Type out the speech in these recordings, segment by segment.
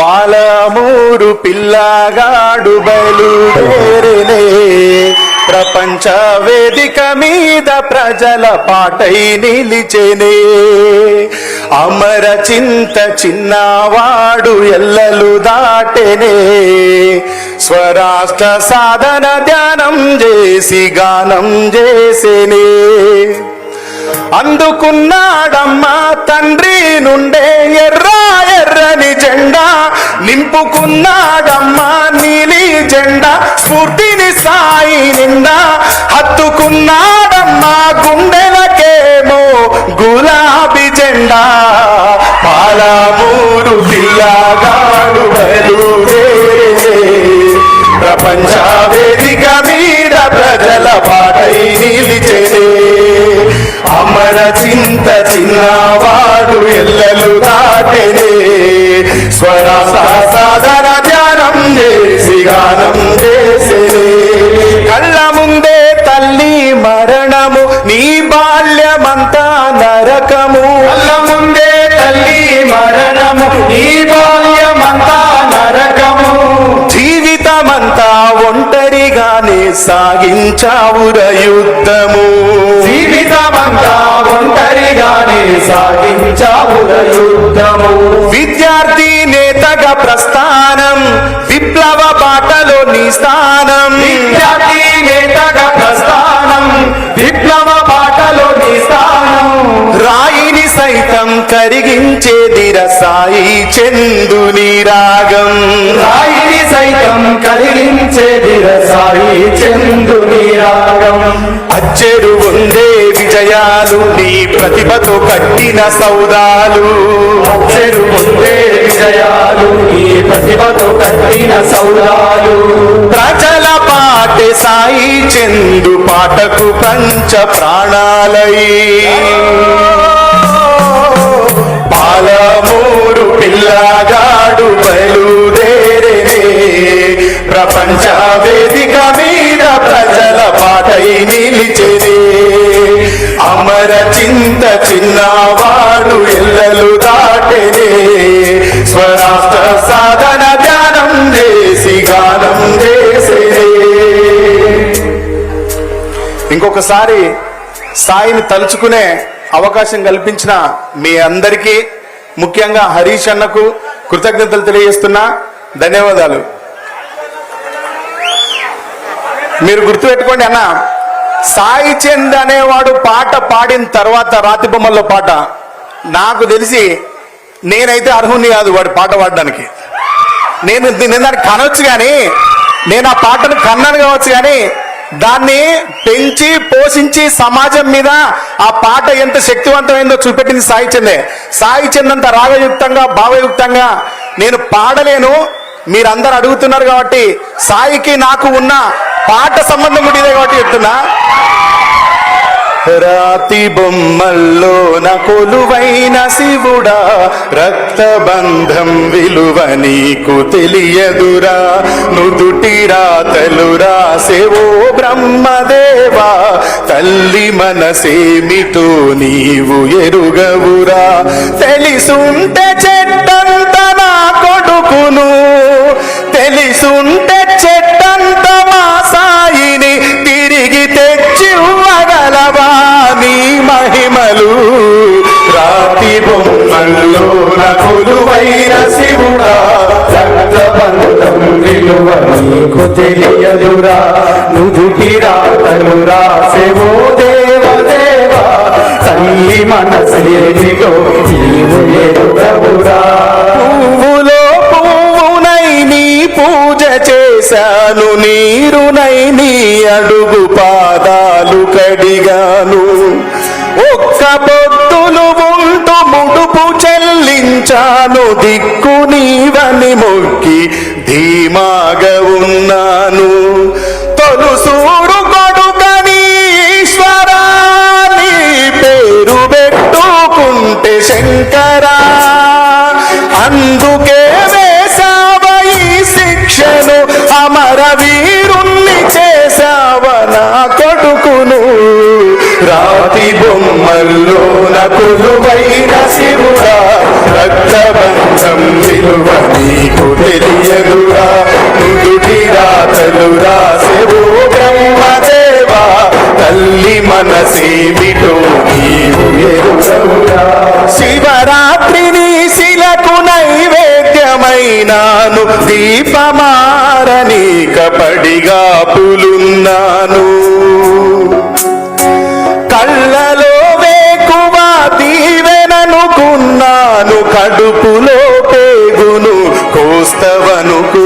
పాలమూరు పిల్లగాడు బయలుదేరినే ప్రపంచ వేదిక మీద ప్రజల పాటై నిలిచెనే. అమర చింత చిన్నవాడు ఎల్లలు దాటెనే. స్వరాష్ట్ర సాధన ధ్యానం చేసి గానం చేసేనే. అందుకున్నాడమ్మా తండ్రి నుండే ఎర్ర ఎర్రని జెండా. నింపుకున్నాడమ్మా నీలి జెండా. స్ఫూర్తిని సాయి నిండా. హత్తుకున్నాడమ్మా గుండెలకేమో గులాబీ జెండా. పాలమూరు పిల్లగాడు చింత ఎల్లలు దాటెనే. స్వరస సాధన ధ్యానం చేసి గానం చేసేనే. కళ్ళ ముందే తల్లి మరణము నీ బాల్యమంతా నరకము. కళ్ళ ముందే తల్లి మరణము నీ బాల్యమంతా నరకము. జీవితమంతా ఒంటరిగానే సాగించావుర యుద్ధము. జీవితమంతా విద్యార్థి నేతగా ప్రస్థానం విప్లవ బాటలో నీ స్థానం. విద్యార్థి నేతగా ప్రస్థానం విప్లవ బాటలో నీ స్థానం. రాయిని సైతం కరిగించేదిర సాయి చందుని రాగం. రాయిని సైతం కలిగించేదిర సాయి చందుని రాగం. అచ్చెడు ఉండే విజయాలు నీ ప్రతిభతో కట్టిన సౌదాలు. అచ్చెడు ఉండే విజయాలు నీ ప్రతిభతో కట్టిన సౌదాలు. ప్రజల పాటే సాయి చెందు పాటకు పంచ ప్రాణాలై. పాలమూరు పిల్లగాడు బయలుదేరే ప్రపంచ వేద అమర చింత చిన్నవాడు ఎల్లలు దాటనే. స్వరాష్ట్ర సాధన ధ్యానం చేసి గానం ఇంకొకసారి సాయిని తలుచుకునే అవకాశం కల్పించిన మీ అందరికీ ముఖ్యంగా హరీష్ అన్నకు కృతజ్ఞతలు తెలియజేస్తున్నా. ధన్యవాదాలు. మీరు గుర్తుపెట్టుకోండి అన్న సాయి చంద్ అనేవాడు పాట పాడిన తర్వాత రాతి బొమ్మల్లో పాట. నాకు తెలిసి నేనైతే అర్హుని కాదు వాడు పాట పాడడానికి. నేను నేను దాన్ని కనొచ్చు కానీ నేను ఆ పాటను కన్నాను కావచ్చు కానీ దాన్ని పెంచి పోషించి సమాజం మీద ఆ పాట ఎంత శక్తివంతమైందో చూపెట్టింది సాయి చందే. సాయి చంద్ అంత రాగయుక్తంగా భావయుక్తంగా నేను పాడలేను. మీరందరూ అడుగుతున్నారు కాబట్టి సాయికి నాకు ఉన్న పాట సంబంధం కూడా ఇదే కాబట్టి చెప్తున్నా. రాతి బొమ్మల్లో నా కొలువైన శివుడా రక్తబంధం విలువ నీకు తెలియదురా. నుదుటి రాతలు రాసేవో బ్రహ్మదేవా తల్లి మనసేమిటో నీవు ఎరుగవురా. తెలిసుంటే చెట్టంత నా కొడుకును తెలిసుంటే చెట్టు మహిమలు రాతి బొమ్మల్లో నకులువైన శివుడా రక్తబంధం విలువ నీకు తెలియదురా నుదుటి రాతలు రాసేవో దేవ దేవా తల్లి మనసేదిలో నీవు ఎరుగవురా పువ్వులో పువ్వునై నీ పూజ చేశాను నీరునై చెల్లించాను దిక్కు నీవని మొక్కి ధీమాగా ఉన్నాను తొలుసూరు కొడుకని ఈశ్వరా పేరు పెట్టుకుంటే శంకరా. అందుకే వేసావ శిక్షను అమర వీరుణ్ణి చేసావ నా కొడుకును. రాతి బొమ్మల్లో నకులువైన నుదుటి రాతలు రాసెవు బ్రహ్మదేవా తల్లి మనసేమిటో నీవు ఎరుసవురా. శివరాత్రిని శిలకు నైవేద్యమైనాను దీపమారని కపడిగా పులున్నాను. కళ్ళలో వేకువ దీవెననుకున్నాను కడుపులో పేగును కోస్తవనుకు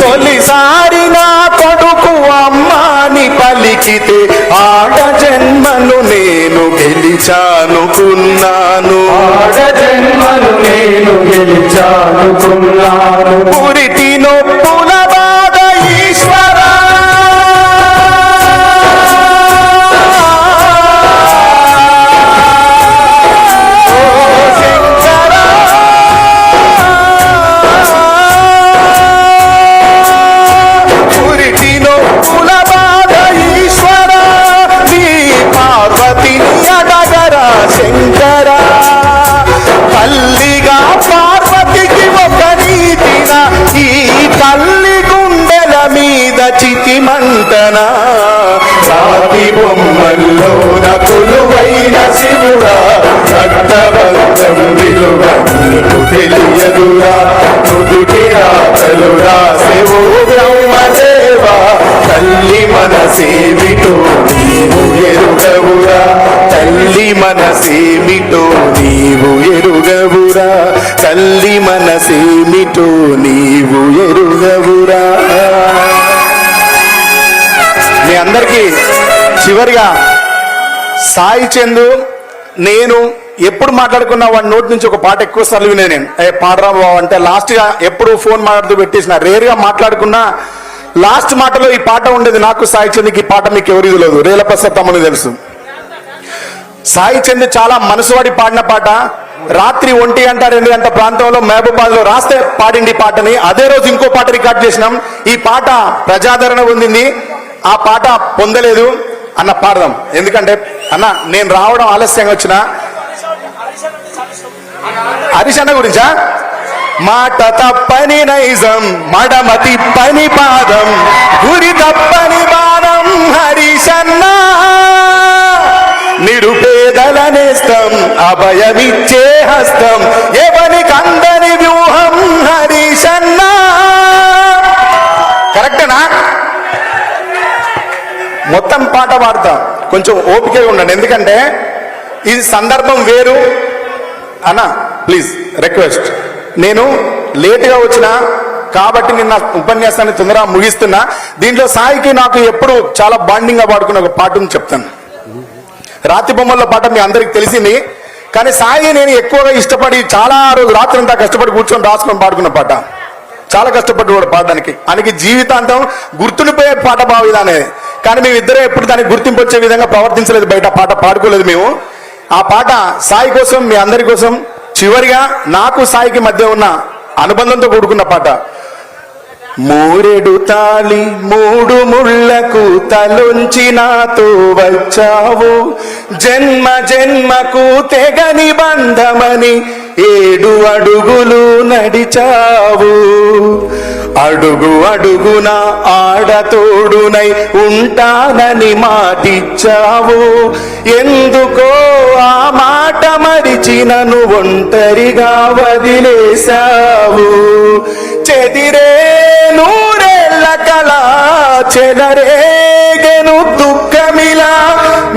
తొలిసారి నా కొడుకు అమ్మాని పలికితే ఆడ జన్మను నేను గెలిచానుకున్నాను. ఆడ జన్మను నేను గెలిచానుకున్నాను. పురిటి నొప్పుల తల్లి గుండెల మీద చితి మంటన రాతి బొమ్మల్లో నకులువైన శివుడా రక్తబంధం విలువ నీకు తెలియదురా. నుదుటి రాతలురా శివు బ్రహ్మదేవా తల్లి మనసేమిటో నీవు ఎరుగ మనసేమిటో నీవు ఎరుగవురా. తల్లి మనసేమిటో నీవు ఎరుగవురా. మీ అందరికీ చివరిగా సాయి చందు నేను ఎప్పుడు మాట్లాడుకున్న వాడి నోటి నుంచి ఒక పాట ఎక్కువ సార్లు వినే నేను. ఏ పాడరా బావ అంటే లాస్ట్గా ఎప్పుడు ఫోన్ మాట్లాడుతూ పెట్టేసిన. రేర్గా మాట్లాడుకున్నా లాస్ట్ మాటలో ఈ పాట ఉండేది నాకు సాయి చంద్కి. ఈ పాట మీకు ఎవరికి తెలియదు. రేల ప్రసాద్ తెలుసు. సాయి చంద్ చాలా మనసువాడి పాడిన పాట. రాత్రి ఒంటి గంట రెండు గంట ప్రాంతంలో మహబూబాద్లో రాస్తే పాడింది పాటని. అదే రోజు ఇంకో పాట రికార్డ్ చేసినాం. ఈ పాట ప్రజాదరణ పొందింది. ఆ పాట పొందలేదు. అన్న పాడదాం. ఎందుకంటే అన్న నేను రావడం ఆలస్యంగా వచ్చిన. హరీష్ అన్న గురించా? మాట తప్పని నైజం మడమ తిప్పని పాదం గురి తప్పని బాణం హరీష్ అన్నా అభయమిచ్చే హస్తం. ఎవని కందని వ్యూహం హరీషన్నా కరెక్టేనా మొత్తం పాట పాడతాం. కొంచెం ఓపికగా ఉండండి. ఎందుకంటే ఇది సందర్భం వేరు. అన్న ప్లీజ్ రిక్వెస్ట్ నేను లేటుగా వచ్చిన కాబట్టి నిన్న ఉపన్యాసాన్ని తొందరగా ముగిస్తున్నా. దీంట్లో సాయికి నాకు ఎప్పుడు చాలా బాండింగ్గా పాడుకున్న ఒక పాటను చెప్తాను. రాతి బొమ్మల పాట మీ అందరికి తెలిసింది. కానీ సాయి నేను ఎక్కువగా ఇష్టపడి చాలా రోజు రాత్రి అంతా కష్టపడి కూర్చొని రాసుకొని పాడుకున్న పాట. చాలా కష్టపడి కూడా పాడడానికి. ఆయనకి జీవితాంతం గుర్తుండిపోయే పాట బావిదానే కానీ మేము ఇద్దరు ఎప్పుడు దానికి గుర్తింపు వచ్చే విధంగా ప్రవర్తించలేదు బయట పాట పాడుకోలేదు మేము. ఆ పాట సాయి కోసం మీ అందరి కోసం చివరిగా నాకు సాయికి మధ్య ఉన్న అనుబంధంతో కూడుకున్న పాట. మూరెడు తాళి మూడు ముళ్ళకు తలుంచి నాతో వచ్చావు. జన్మ జన్మకు తెగని బంధమని ఏడు అడుగులు నడిచావు. అడుగు అడుగున ఆడతోడునై ఉంటానని మాటిచ్చావు. ఎందుకో ఆ మాట మరిచినను ఒంటరిగా వదిలేశావు. చెదిరే నూరేళ్ళ కళ చెలరేగెను దుఃఖమిలా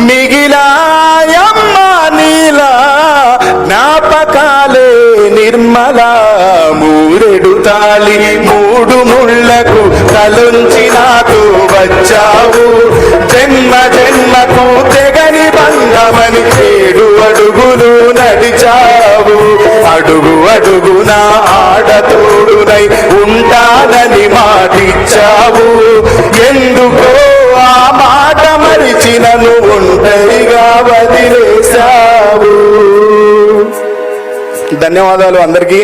మిగిలాయమ్మ నీలా జ్ఞాపకాలే నిర్మల మూరెడు తాలి మూడు ముళ్ళకు తలుంచి నాకు వచ్చావు. జన్మ జన్మకు తెగని బంధమని ఏడు అడుగులు అడుగున ఆడతోడునై ఉంటానని మాటిచ్చావు. ఎందుకో ఆ మాట మరిచినను ఒంటరిగా వదిలేశావు. ధన్యవాదాలు అందరికీ.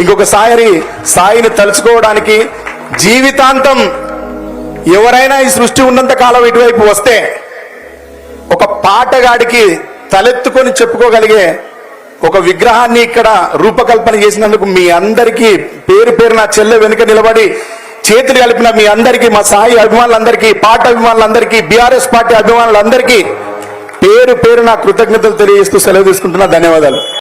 ఇంకొకసారి సాయిని తలుచుకోవడానికి జీవితాంతం ఎవరైనా ఈ సృష్టి ఉన్నంత కాలం ఇటువైపు వస్తే ఒక పాటగాడికి తలెత్తుకొని చెప్పుకోగలిగే ఒక విగ్రహాన్ని ఇక్కడ రూపకల్పన చేసినందుకు మీ అందరికీ పేరు పేరు నా చెల్లె వెనుక నిలబడి చేతులు కలిపిన మీ అందరికీ మా సాయి అభిమానులందరికీ పాట అభిమానులందరికీ బీఆర్ఎస్ పార్టీ అభిమానులందరికీ పేరు పేరు నా కృతజ్ఞతలు తెలియజేస్తూ సెలవు తీసుకుంటున్నా. ధన్యవాదాలు.